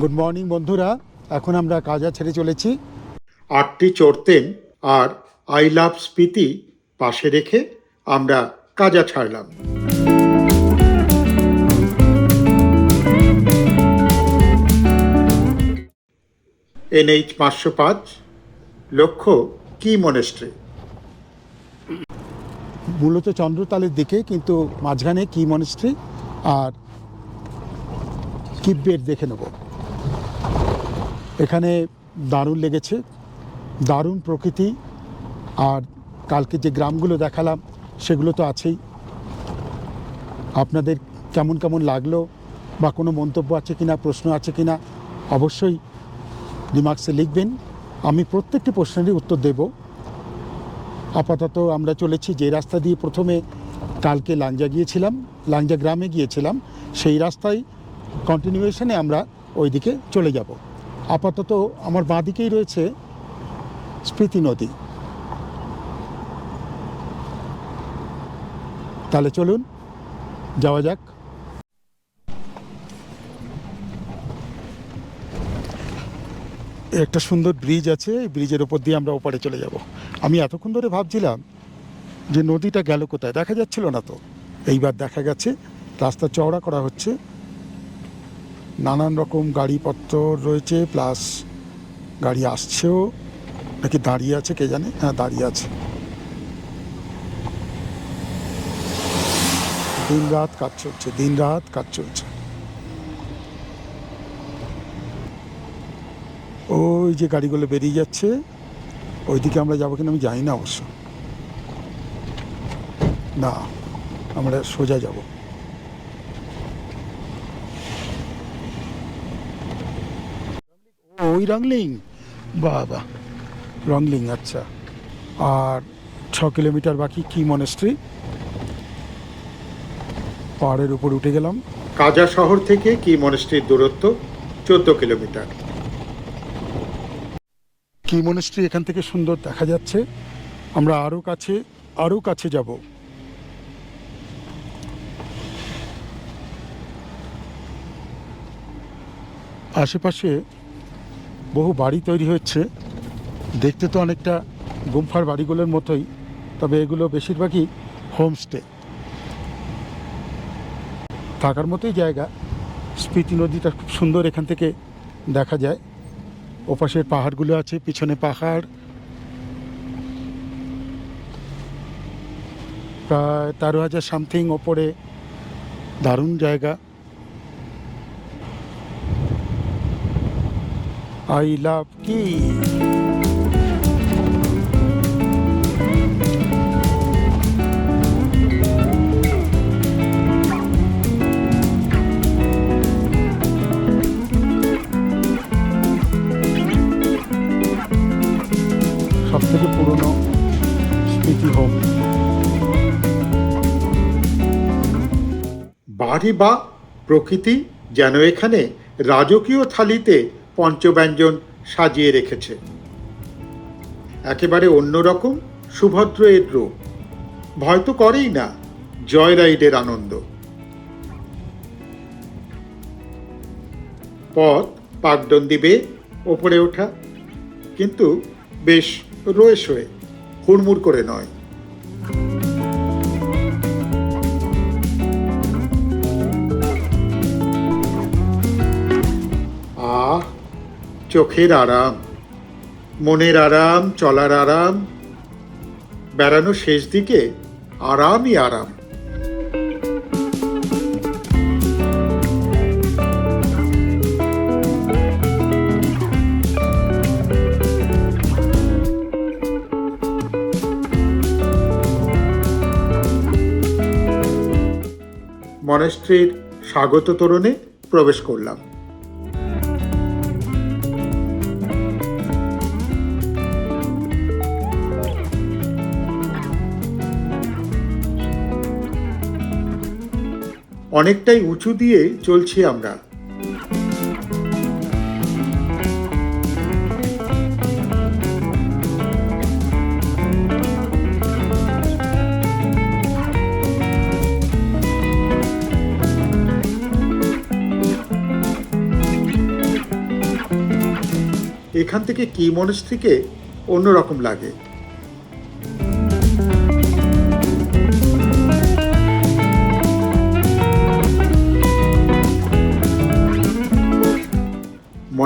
Good morning বন্ধুরা। এখন আমরা কাজা ছেড়ে চলেছি। আটটি চড়তেন আর আই লাভ স্পিতি পাশে রেখে আমরা কাজা ছাড়লাম। এনএইচ পাঁচশো পাঁচ লক্ষ্য কি মনেস্ট্রি? মূলত চন্দ্রতালের দিকে কিন্তু মাঝখানে কি মনেস্ট্রি? আর কিব্বের দেখে নেব। এখানে দারুণ লেগেছে, দারুণ প্রকৃতি, আর কালকে যে গ্রামগুলো দেখালাম সেগুলো তো আছেই। আপনাদের কেমন কেমন লাগল বা কোনো মন্তব্য আছে কিনা, প্রশ্ন আছে কিনা, অবশ্যই রিমার্কসে লিখবেন। আমি প্রত্যেকটি প্রশ্নেরই উত্তর দেব। আপাতত আমরা চলেছি যে রাস্তা দিয়ে প্রথমে কালকে লাংজা গিয়েছিলাম লাংজা গ্রামে গিয়েছিলাম, সেই রাস্তায় কন্টিনিউয়েশনে আমরা ওইদিকে চলে যাব। আপাতত আমার বাঁ দিকেই রয়েছে স্মৃতি নদী। তাহলে চলুন, যাওয়া যাক। একটা সুন্দর ব্রিজ আছে, এই ব্রিজের ওপর দিয়ে আমরা ওপারে চলে যাব। আমি এতক্ষণ ধরে ভাবছিলাম যে নদীটা গেল কোথায়, দেখা যাচ্ছিল না তো। এইবার দেখা গেছে, রাস্তা চওড়া করা হচ্ছে। নানান রকম গাড়িপত্র রয়েছে, প্লাস গাড়ি আসছেও, নাকি দাঁড়িয়ে আছে, কে জানে? হ্যাঁ দাঁড়িয়ে আছে। দিন রাত কাজ চলছে, দিন রাত কাজ চলছে। ওই যে গাড়িগুলো বেরিয়ে যাচ্ছে, ওইদিকে আমরা যাব কিনা আমি জানি না অবশ্য। না, আমরা সোজা যাব। ওই রংলিং বাহ বাহ রংলিং আচ্ছা। আর ছ কিলোমিটার বাকি কি মনেস্ট্রি পাহাড়ের উপর উঠে গেলাম। কাজা শহর থেকে কি মনেস্ট্রির দূরত্ব? চোদ্দ কিলোমিটার। কি মনেস্ট্রি এখান থেকে সুন্দর দেখা যাচ্ছে? আমরা আরও কাছে আরও কাছে যাব। আশেপাশে বহু বাড়ি তৈরি হচ্ছে দেখতে তো অনেকটা গুম্ফার বাড়িগুলোর মতোই, তবে এগুলো বেশিরভাগই হোমস্টে। থাকার মতোই জায়গা। স্পিতি নদীটা খুব সুন্দর এখান থেকে দেখা যায়। ওপাশের পাহাড়গুলো আছে, পিছনে পাহাড়। প্রায় তেরো হাজার সামথিং ওপরে দারুণ জায়গা। আই লাভ কি? সব থেকে পুরনো স্মৃতি হোম। বাড়ি বা প্রকৃতি যেন এখানে রাজকীয় থালিতে পঞ্চব্যঞ্জন সাজিয়ে রেখেছে। একেবারে অন্যরকম, সুভদ্র এর রূপ ভয় তো করেই না জয় রাইডের আনন্দ। পথ পাকডন্দি বেয়ে ওপরে ওঠা, কিন্তু বেশ রয়ে শোয়ে হুড়মুড় করে নয়। চোখের আরাম, মনের আরাম, চলার আরাম, বেড়ানো শেষ দিকে আরামই আরাম। মনেস্ট্রির স্বাগত তোরণে প্রবেশ করলাম। অনেকটাই উঁচু দিয়ে চলছি আমরা। এখান থেকে কি মনস থেকে অন্যরকম লাগে?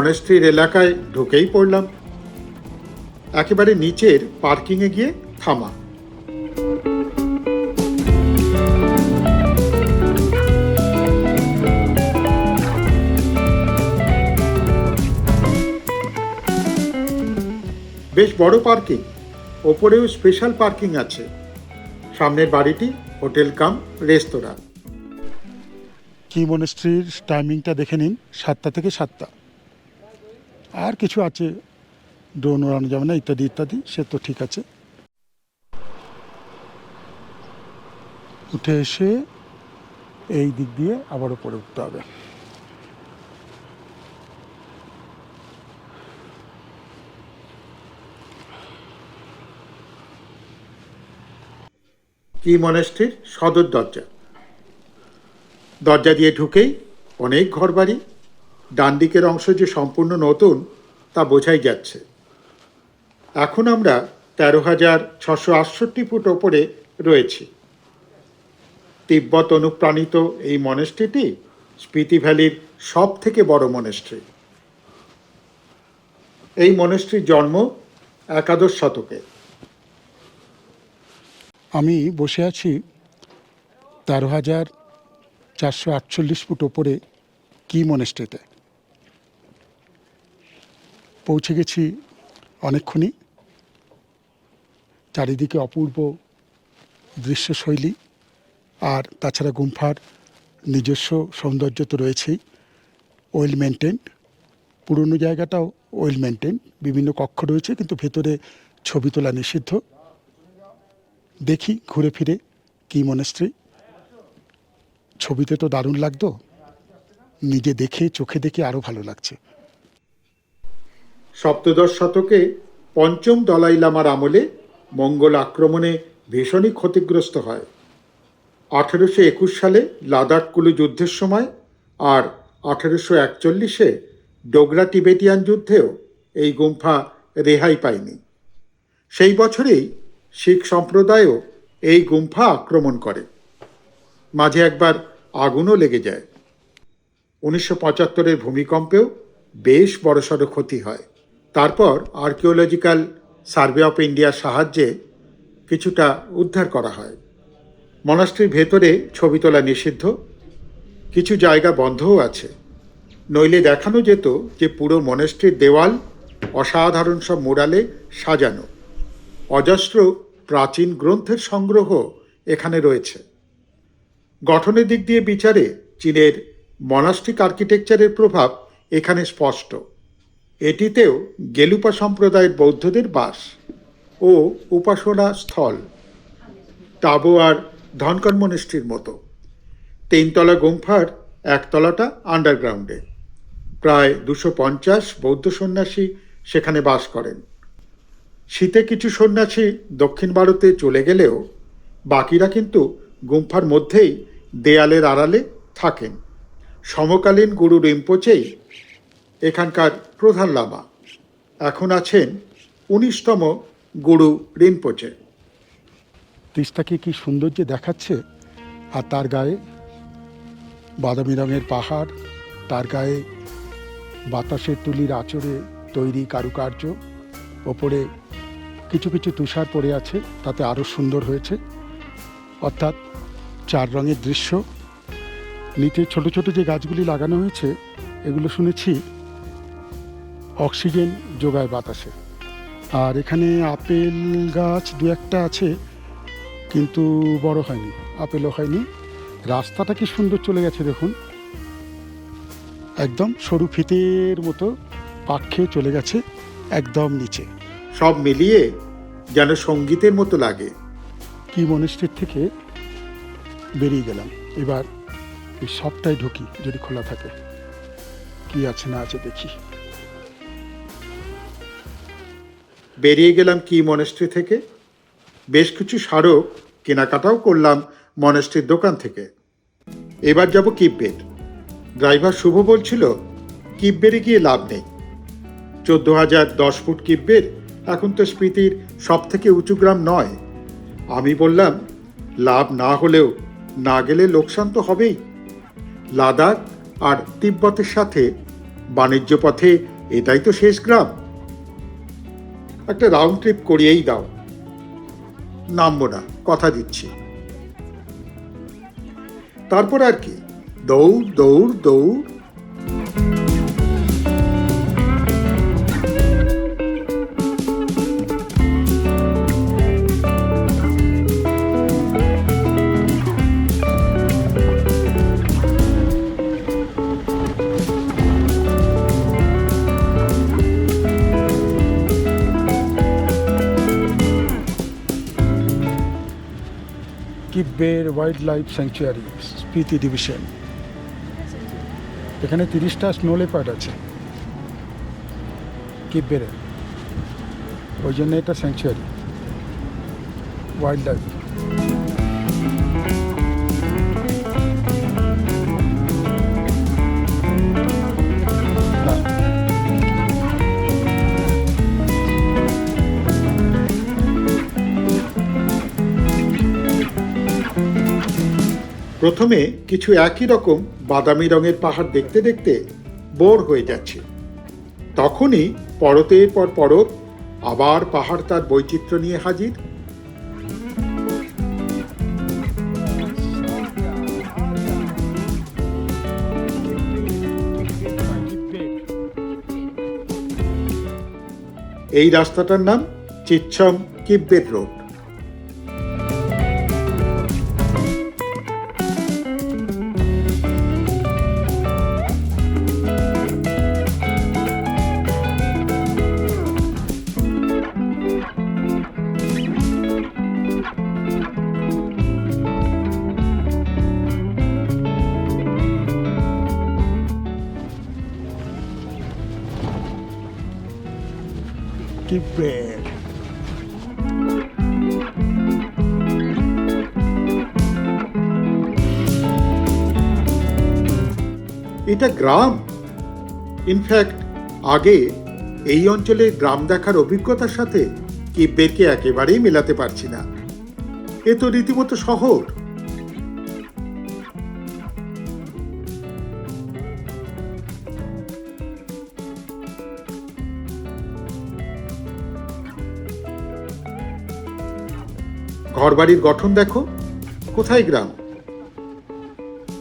মনেস্ট্রির এলাকায় ঢুকেই পড়লাম। একেবারে নিচের পার্কিংয়ে গিয়ে থামা। বেশ বড় পার্কিং, ওপরেও স্পেশাল পার্কিং আছে। সামনের বাড়িটি হোটেল কাম রেস্তোরাঁ। কি মনেস্ট্রির টাইমিংটা দেখে নিন, সাতটা থেকে সাতটা। আর কিছু আছে ড্রোন ওড়ানো যাবে না, ইত্যাদি ইত্যাদি, সে তো ঠিক আছে। উঠে এসে এই দিক দিয়ে আবার উপরে উঠতে হবে। কি মনেস্ট্রির সদর দরজা। দরজা দিয়ে ঢুকেই অনেক ঘরবাড়ি ডান দিকের অংশ যে সম্পূর্ণ নতুন, তা বোঝাই যাচ্ছে। এখন আমরা তেরো হাজার ছশো আটষট্টি ফুট ওপরে রয়েছি। তিব্বত অনুপ্রাণিত এই মনেস্ট্রিটি স্পিতি ভ্যালির সব থেকে বড় মনেস্ট্রি এই মনেস্ট্রির জন্ম একাদশ শতকে। আমি বসে আছি তেরো হাজার চারশো আটচল্লিশ ফুট ওপরে কি মনেস্ট্রিতে পৌঁছে গেছি অনেকক্ষণই। চারিদিকে অপূর্ব দৃশ্যশৈলী আর তাছাড়া গুম্ফার নিজস্ব সৌন্দর্য তো রয়েছেই। ওয়েল মেনটেন পুরনো জায়গাটাও ওয়েল মেনটেন বিভিন্ন কক্ষ রয়েছে কিন্তু ভেতরে ছবি তোলা নিষিদ্ধ। দেখি ঘুরে ফিরে কি মনেস্ট্রি ছবিতে তো দারুণ লাগতো। নিজে দেখে, চোখে দেখে আরও ভালো লাগছে। সপ্তদশ শতকে পঞ্চম দলাই লামার আমলে মঙ্গল আক্রমণে ভীষণই ক্ষতিগ্রস্ত হয়। আঠেরোশো একুশ সালে লাদাখ কুলু যুদ্ধের সময় আর আঠেরোশো একচল্লিশে ডোগরা টিবেটিয়ান যুদ্ধেও এই গুম্ফা রেহাই পায়নি। সেই বছরেই শিখ সম্প্রদায়ও এই গুম্ফা আক্রমণ করে। মাঝে একবার আগুনও লেগে যায়। উনিশশো পঁচাত্তরের ভূমিকম্পেও বেশ বড়সড় ক্ষতি হয়। তারপর আর্কিওলজিক্যাল সার্ভে অফ ইন্ডিয়ার সাহায্যে কিছুটা উদ্ধার করা হয়। মনাস্ট্রির ভেতরে ছবি তোলা নিষিদ্ধ, কিছু জায়গা বন্ধও আছে। নইলে দেখানো যেত যে পুরো মনেস্ট্রির দেওয়াল অসাধারণ সব মোড়ালে সাজানো। অজস্র প্রাচীন গ্রন্থের সংগ্রহ এখানে রয়েছে। গঠনের দিক দিয়ে বিচারে চীনের মনাস্টিক আর্কিটেকচারের প্রভাব এখানে স্পষ্ট। এটিতেও গেলুপা সম্প্রদায়ের বৌদ্ধদের বাস ও উপাসনা স্থল। টাবো আর ধনকন মনিস্ট্রির মতো। তিনতলা গুম্ফার একতলাটা আন্ডারগ্রাউন্ডে প্রায় দুশো পঞ্চাশ বৌদ্ধ সন্ন্যাসী সেখানে বাস করেন। শীতে কিছু সন্ন্যাসী দক্ষিণ ভারতে চলে গেলেও বাকিরা কিন্তু গুম্ফার মধ্যেই দেয়ালের আড়ালে থাকেন। সমকালীন গুরু রিম্পোচেই এখানকার প্রধান লামা। এখন আছেন উনিশতম গুরু রিম্পোচে তিস্তাকে কি সৌন্দর্য দেখাচ্ছে? আর তার গায়ে বাদামি রঙের পাহাড়, তার গায়ে বাতাসের তুলির আচরে তৈরি কারুকার্য, ওপরে কিছু কিছু তুষার পড়ে আছে, তাতে আরও সুন্দর হয়েছে। অর্থাৎ চার রঙের দৃশ্য। নিচে ছোট ছোট যে গাছগুলি লাগানো হয়েছে, এগুলো শুনেছি অক্সিজেন যোগায় বাতাসে। আর এখানে আপেল গাছ দু একটা আছে কিন্তু বড় হয়নি আপেলও হয়নি। রাস্তাটা কি সুন্দর চলে গেছে দেখুন। একদম সরু ফিতের মতো পাক খেয়ে চলে গেছে একদম নিচে। সব মিলিয়ে যেন সঙ্গীতের মতো লাগে। কি মনিস্ট্রির থেকে বেরিয়ে গেলাম। এবার এই সবটাই ঢুকি যদি খোলা থাকে। কি আছে না আছে দেখি। বেরিয়ে গেলাম কি মনেস্ট্রি থেকে? বেশ কিছু স্মারক কেনাকাটাও করলাম মনেস্ট্রির দোকান থেকে। এবার যাব কিপবেড ড্রাইভার শুভ বলছিল কিপবেড়ে গিয়ে লাভ নেই। চোদ্দ হাজার দশ ফুট কিব্বের এখন তো স্মৃতির সব থেকে উঁচু গ্রাম নয়। আমি বললাম, লাভ না হলেও না গেলে লোকসান তো হবেই। লাদাখ আর তিব্বতের সাথে বাণিজ্য পথে এটাই তো শেষ গ্রাম। একটা রাউন্ড ট্রিপ করিয়েই দাও। নামবো না, কথা দিচ্ছি। তারপর আর কি? দৌড় দৌড় দৌড়। Kibber wild life sanctuary Spiti division এখানে তিরিশটা স্নো লেপার্ড আছে কিব্বেরে ওই জন্য এটা স্যাংচুয়ারি ওয়াইল্ড লাইফ প্রথমে কিছু একই রকম বাদামি রঙের পাহাড় দেখতে দেখতে বোর হয়ে যাচ্ছে। তখনই পরতের পর পরত আবার পাহাড় তার বৈচিত্র্য নিয়ে হাজির। এই রাস্তাটার নাম চিচ্ছম কিব্বেট রোড। কিব্বের এটা গ্রাম। ইনফ্যাক্ট আগে এই অঞ্চলের গ্রাম দেখার অভিজ্ঞতার সাথে কি কিব্বেরকে একেবারেই মেলাতে পারছি না। এ তো রীতিমতো শহর। ঘরবাড়ির গঠন দেখো। কোথায় গ্রাম?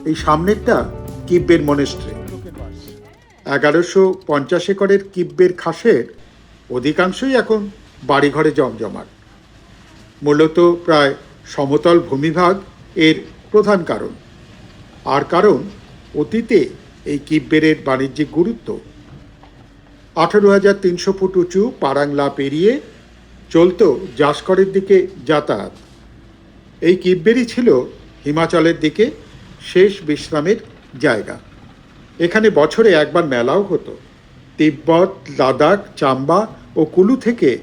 এই সামনেরটা কিব্বের মনেস্ট্রি এগারোশো পঞ্চাশ একরের কিব্বের খাসের অধিকাংশই এখন বাড়িঘরে জমজমাট। মূলত প্রায় সমতল ভূমিভাগ এর প্রধান কারণ। আর কারণ, অতীতে এই কিব্বেরের বাণিজ্যিক গুরুত্ব। আঠারো হাজার তিনশো ফুট উঁচু পারাংলা পেরিয়ে চলত জাসকরের দিকে যাতায়াত। এই কিব্বেরই ছিল হিমাচলের দিকে শেষ বিশ্রামের জায়গা। এখানে বছরে একবার মেলাও হতো। তিব্বত লাদাখ চাম্বা ও কুলু থেকে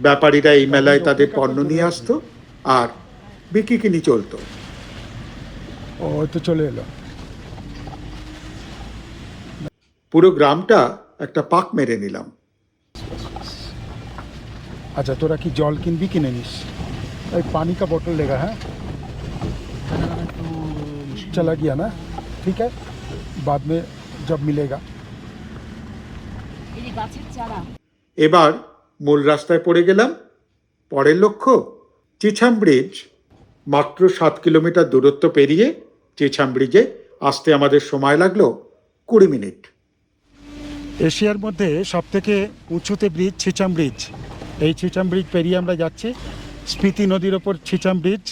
ব্যাপারীরা এই মেলায় তাদের পণ্য নিয়ে আসতো আর বিক্রি চলতো। ও তো চলে এলো। পুরো গ্রামটা একটা পাক মেরে নিলাম। अच्छा तोरा की जल किनबी किने निस एक पानी का बोतल लेगा है चला गया ना ठीक है बाद में जब मिलेगा এই যে গাছের চারা এবার মূল রাস্তায় পড়ে গেলাম পরের লক্ষ্য চিছাম ব্রিজ মাত্র সাত কিলোমিটার দূরত্ব পেরিয়ে চিছাম ব্রিজে আসতে আমাদের সময় লাগলো কুড়ি মিনিট এশিয়ার মধ্যে সবথেকে উঁচুতে ব্রিজ ছিচাম ব্রিজ এই ছিচাম ব্রিজ পেরিয়ে আমরা যাচ্ছি স্পিতি নদীর ওপর ছিচাম ব্রিজ।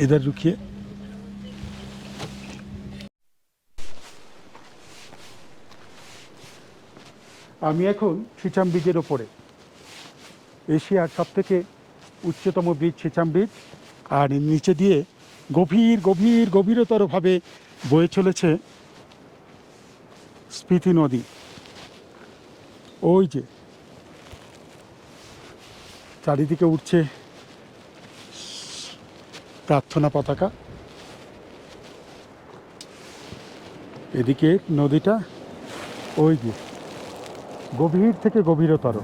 इधर रुकिए আমি এখন ছিচাম ব্রিজের ওপরে এশিয়ার সব থেকে উচ্চতম ব্রিজ ছিচাম ব্রিজ আর এর নিচে দিয়ে গভীর গভীর গভীরতরভাবে বয়ে চলেছে স্পিতি নদী ওই যে চারিদিকে উঠছে প্রার্থনা পতাকা। এদিকে নদীটা ওই গভীর থেকে গভীরতর।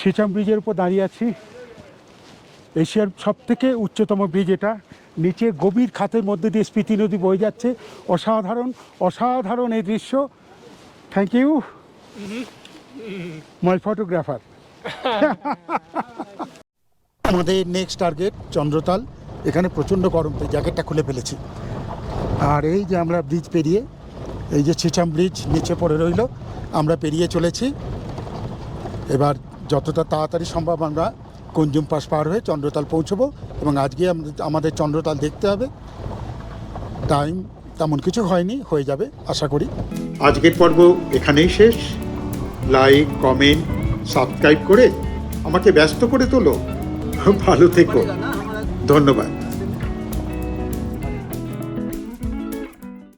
ছিচাম ব্রিজের উপর দাঁড়িয়ে আছি। এশিয়ার সব থেকে উচ্চতম ব্রিজ এটা। নিচে গভীর খাতের মধ্যে দিয়ে স্পিতি নদী বয়ে যাচ্ছে। অসাধারণ অসাধারণ এই দৃশ্য। থ্যাংক ইউ মাই ফটোগ্রাফার আমাদের নেক্সট টার্গেট চন্দ্রতাল। এখানে প্রচণ্ড গরম, তাই জ্যাকেটটা খুলে ফেলেছি। আর এই যে আমরা ব্রিজ পেরিয়ে, এই যে ছিচাম ব্রিজ নিচে পড়ে রইল, আমরা পেরিয়ে চলেছি। এবার যতটা তাড়াতাড়ি সম্ভব আমরা কঞ্জুম পাস পার হয়ে চন্দ্রতাল পৌঁছবো এবং আজকে আমাদের- চন্দ্রতাল দেখতে হবে। টাইম তেমন কিছু হয়নি, হয়ে যাবে, আশা করি। আজকের পর্ব এখানেই শেষ। লাইক কমেন্ট সাবস্ক্রাইব করে আমাকে ব্যস্ত করে তোলো। ভালো থেকো। ধন্যবাদ।